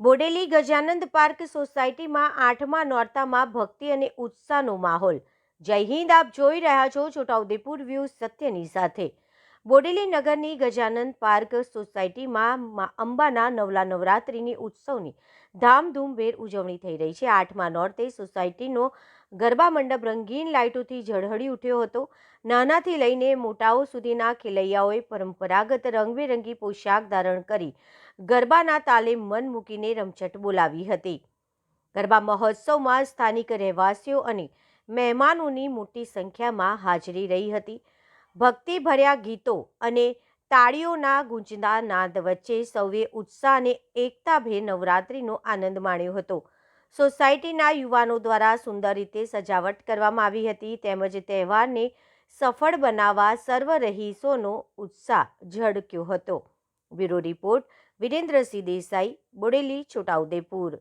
Bodeli Gajanand park સોસાયટીમાં આઠમા નોરતામાં ભક્તિ અને ઉત્સાહનો માહોલ. જય હિન્દ, આપ જોઈ રહ્યા છો છોટાઉદેપુર વ્યૂ સત્યની સાથે. બોડેલી નગરની ગજાનંદ પાર્ક સોસાયટીમાં અંબાના નવલા નવરાત્રિની ઉત્સવની ધામધૂમભેર ઉજવણી થઈ રહી છે. આઠમા નોરતે સોસાયટીનો ગરબા મંડપ રંગીન લાઇટોથી ઝળહળી ઉઠ્યો હતો. નાનાથી લઈને મોટાઓ સુધીના ખેલૈયાઓએ પરંપરાગત રંગબેરંગી પોશાક ધારણ કરી ગરબાના તાલે મન મૂકીને રમઝટ બોલાવી હતી. ગરબા મહોત્સવમાં સ્થાનિક રહેવાસીઓ અને મહેમાનોની મોટી સંખ્યામાં હાજરી રહી હતી. ભક્તિભર્યા ગીતો અને તાળીઓના ગુંજતા નાદ વચ્ચે સૌએ ઉત્સાહ અને એકતાભેર નવરાત્રિનો આનંદ માણ્યો હતો. સોસાયટીના યુવાનો દ્વારા સુંદર રીતે સજાવટ કરવામાં આવી હતી, તેમજ તહેવારને સફળ બનાવવા સર્વ રહીશોનો ઉત્સાહ ઝળક્યો હતો. Bureau report Virendrasinh Desai, Bodeli, Chhota Udepur.